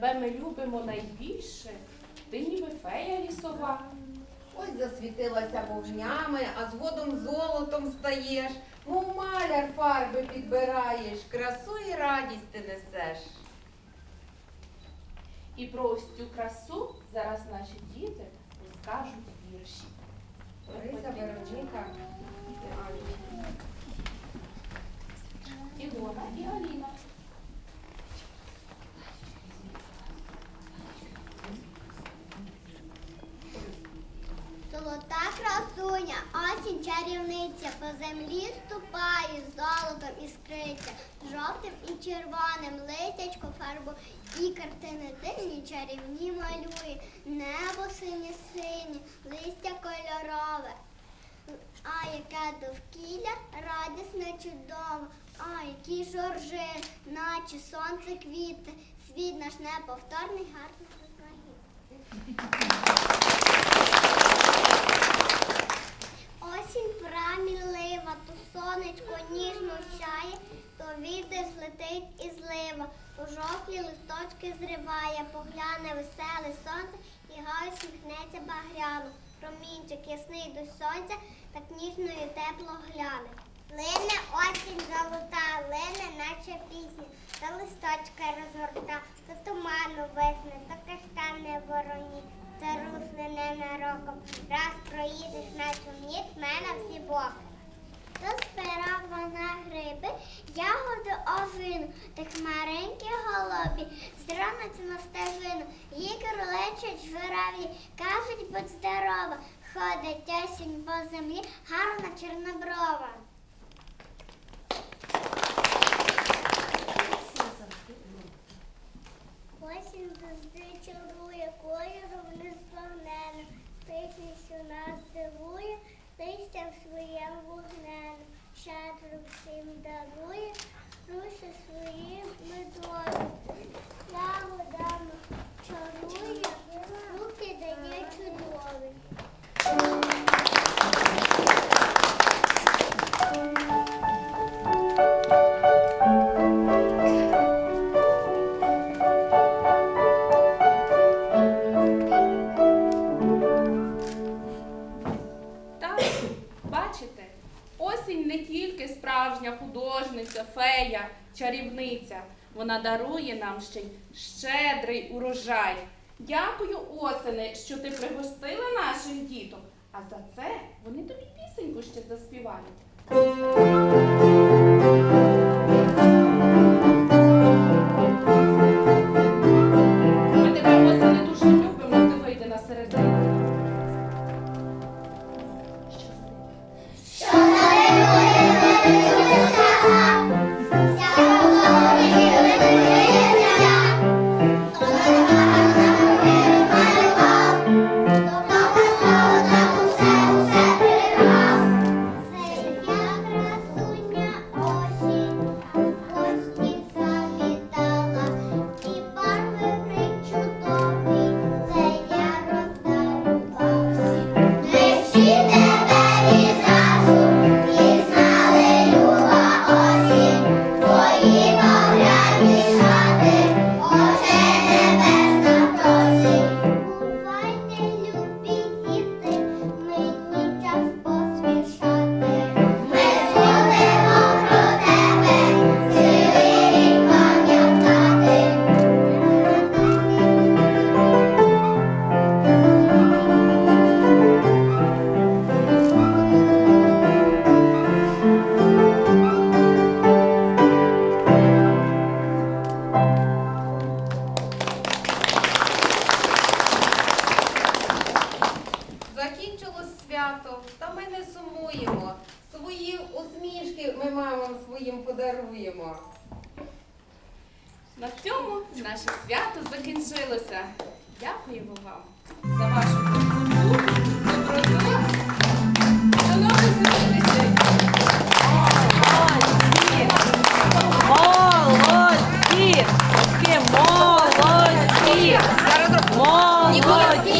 тебе ми любимо найбільше, ти ніби фея лісова. Ось засвітилася вогнями, а згодом золотом стаєш, мов маляр фарби підбираєш, красу і радість ти несеш. І про ось цю красу зараз наші діти розкажуть вірші. Лариса Вероніка і Аліна. Ілона і Аліна. Чарівниця, по землі ступає, золотом іскриться, жовтим і червоним, листячко фарбу і картини дивні чарівні малює, небо синє синє, листя кольорове. А яке довкілля радісне чудове, а які жоржи, наче сонце квіти, світ наш неповторний, гарний України. Осінь прамілива, то сонечко ніжно сяє, то вітер злетить і злива, пожовклі листочки зриває, погляне веселе сонце і гай сміхнеться багряно. Промінчик ясний до сонця, так ніжно і тепло гляне. Лине осінь золота, лине, наче пісня, та листочка розгорта, то туману весне, то каштани вороні, та русне ненароком. Раз проїдеш на чумні, мене всі боки. То збирав вона гриби, ягоди озину, та хмаринки голубі, зраниться на стежину, їй кролечать журавлі, кажуть, будь здорова, ходить осінь по землі, гарна чорноброва. Осінь завжди чарує, кольором незбагненним, пишністю нас дивує, листям своєм вогнем, щедро всім дарує, руси своїм медою, бачите, осінь не тільки справжня художниця, фея, чарівниця. Вона дарує нам ще й щедрий урожай. Дякую, осени, що ти пригостила наших діток. А за це вони тобі пісеньку ще заспівають. Наше свято закінчилося. Дякуємо вам за вашу доброту, доброту. До нових зустрічей! Молодці! Такі молодці! Молодці!